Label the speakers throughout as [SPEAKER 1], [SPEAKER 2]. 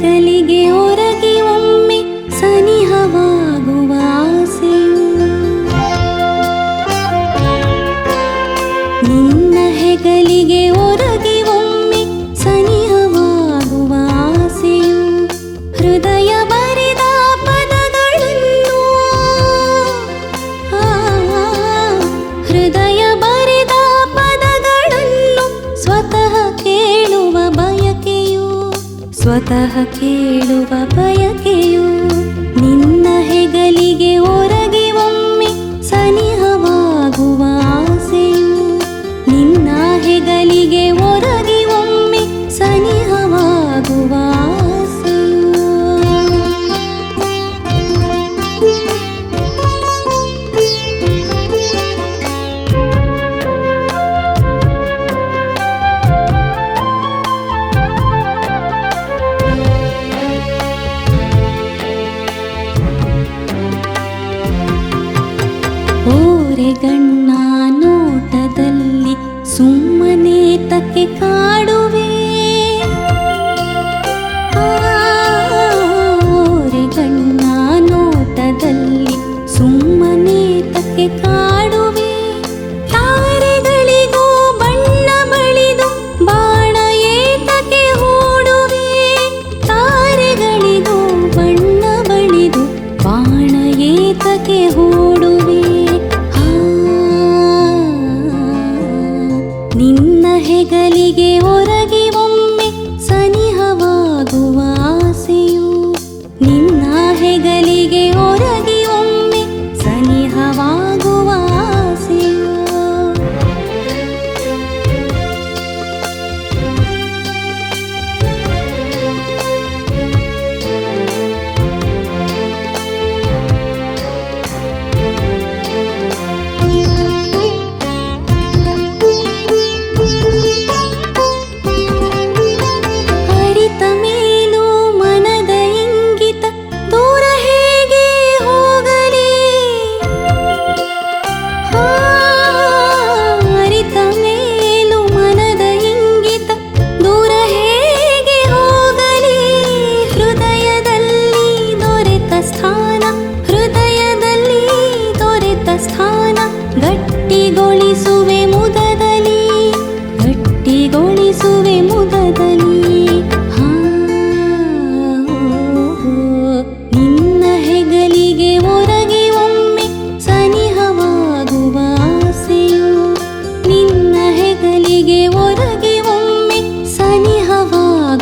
[SPEAKER 1] गली ಸ್ವತಃ ಕೇಳುವ ಬಯಕೆಯು ನಿನ್ನ ಹೆಗಲಿಗೆ ಒರಗಿ ಒಮ್ಮೆ ಸನಿಹವಾಗುವ ಗಣ್ಣ ನೋಟದಲ್ಲಿ ಸುಮ್ಮನೆ ತಕ್ಕೆ ಕಾಡುವೆ. ಓರೆಗಣ್ಣ ನೋಟದಲ್ಲಿ ಸುಮ್ಮನೆ ತಕ್ಕೆ ಕಾಡು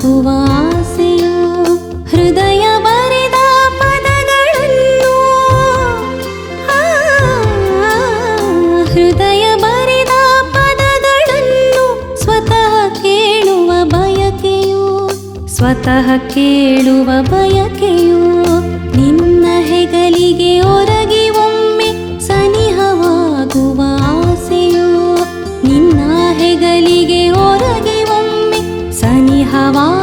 [SPEAKER 1] ಆಗುವಾಸೆಯು ಹೃದಯ ಬರೆದ ಪದಗಳನ್ನು ಹೃದಯ ಬರೆದ ಪದಗಳನ್ನು ಸ್ವತಃ ಕೇಳುವ ಬಯಕೆಯು, ಸ್ವತಃ ಕೇಳುವ ಬಯಕೆಯು ನಿನ್ನ ಹೆಗಲಿಗೆ ಒರಗಿ வா